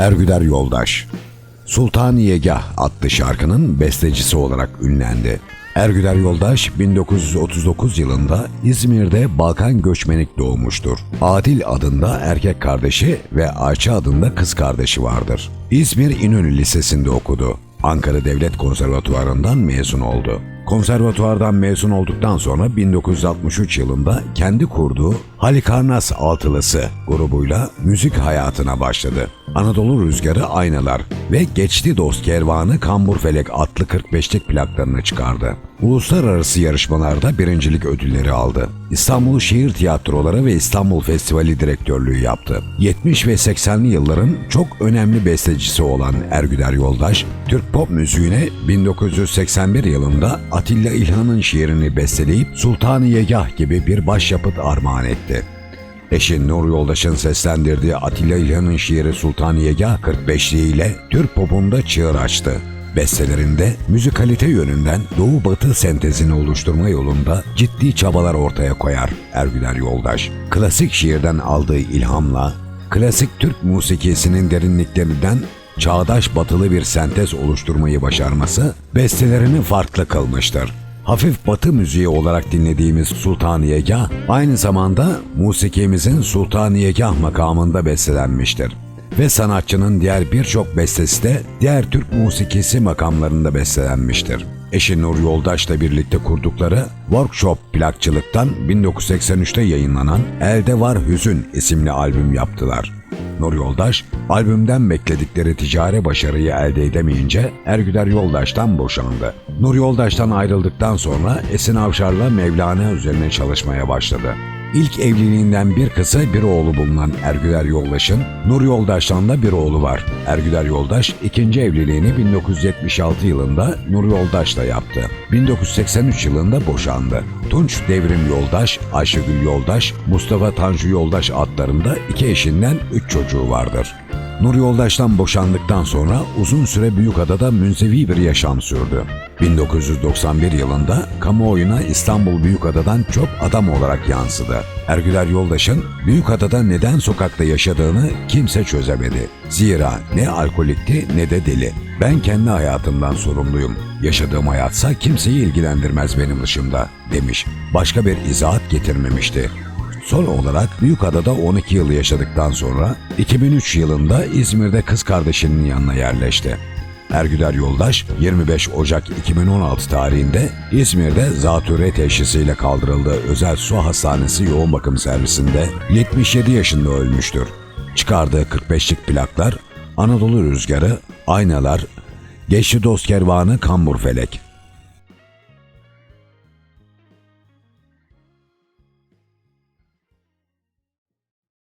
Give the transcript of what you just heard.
Ergüder Yoldaş Sultaniyegah adlı şarkının bestecisi olarak ünlendi. Ergüder Yoldaş 1939 yılında İzmir'de Balkan göçmenik doğmuştur. Adil adında erkek kardeşi ve Ayça adında kız kardeşi vardır. İzmir İnönü Lisesi'nde okudu. Ankara Devlet Konservatuvarı'ndan mezun oldu. Konservatuvardan mezun olduktan sonra 1963 yılında kendi kurduğu Halikarnas Altılısı grubuyla müzik hayatına başladı. Anadolu Rüzgarı Aynalar ve Geçti Dost Kervanı Kamburfelek adlı 45'lik plaklarını çıkardı. Uluslararası yarışmalarda birincilik ödülleri aldı. İstanbul Şehir Tiyatroları ve İstanbul Festivali direktörlüğü yaptı. 70 ve 80'li yılların çok önemli bestecisi olan Ergüder Yoldaş, Türk pop müziğine 1981 yılında Atilla İlhan'ın şiirini besteleyip Sultaniyegah gibi bir başyapıt armağan etti. Eşi Nur Yoldaş'ın seslendirdiği Atilla İlhan'ın şiiri Sultaniyegah 45'liği ile Türk popunda çığır açtı. Bestelerinde müzikalite yönünden Doğu Batı sentezini oluşturma yolunda ciddi çabalar ortaya koyar Ergüler Yoldaş. Klasik şiirden aldığı ilhamla klasik Türk musikisinin derinliklerinden çağdaş batılı bir sentez oluşturmayı başarması bestelerini farklı kılmıştır. Hafif batı müziği olarak dinlediğimiz Sultaniyegah aynı zamanda musikimizin Sultaniyegah makamında bestelenmiştir ve sanatçının diğer birçok bestesi de diğer Türk musikisi makamlarında bestelenmiştir. Eşi Nur Yoldaş'la birlikte kurdukları Workshop plakçılıktan 1983'te yayınlanan Elde Var Hüzün isimli albüm yaptılar. Nur Yoldaş, albümden bekledikleri ticari başarıyı elde edemeyince Ergüder Yoldaş'tan boşandı. Nur Yoldaş'tan ayrıldıktan sonra Esin Avşar'la Mevlana üzerine çalışmaya başladı. İlk evliliğinden bir kızı bir oğlu bulunan Ergüder Yoldaş'ın Nur Yoldaş'tan da bir oğlu var. Ergüder Yoldaş ikinci evliliğini 1976 yılında Nur Yoldaş'la yaptı. 1983 yılında boşandı. Tunç Devrim Yoldaş, Ayşegül Yoldaş, Mustafa Tanju Yoldaş adlarında iki eşinden üç çocuğu vardır. Nur Yoldaş'tan boşandıktan sonra uzun süre Büyükada'da münzevi bir yaşam sürdü. 1991 yılında kamuoyuna İstanbul Büyükada'dan çok adam olarak yansıdı. Ergüler Yoldaş'ın Büyükada'da neden sokakta yaşadığını kimse çözemedi. Zira ne alkolikti ne de deli. Ben kendi hayatımdan sorumluyum. Yaşadığım hayatsa kimseyi ilgilendirmez benim dışımda demiş. Başka bir izahat getirmemişti. Son olarak Büyükada'da 12 yıl yaşadıktan sonra 2003 yılında İzmir'de kız kardeşinin yanına yerleşti. Ergüder Yoldaş 25 Ocak 2016 tarihinde İzmir'de zatürre teşhisiyle kaldırıldığı özel su hastanesi yoğun bakım servisinde 77 yaşında ölmüştür. Çıkardığı 45'lik plaklar Anadolu Rüzgarı, Aynalar, Geçti Dost Kervanı Kamburfelek,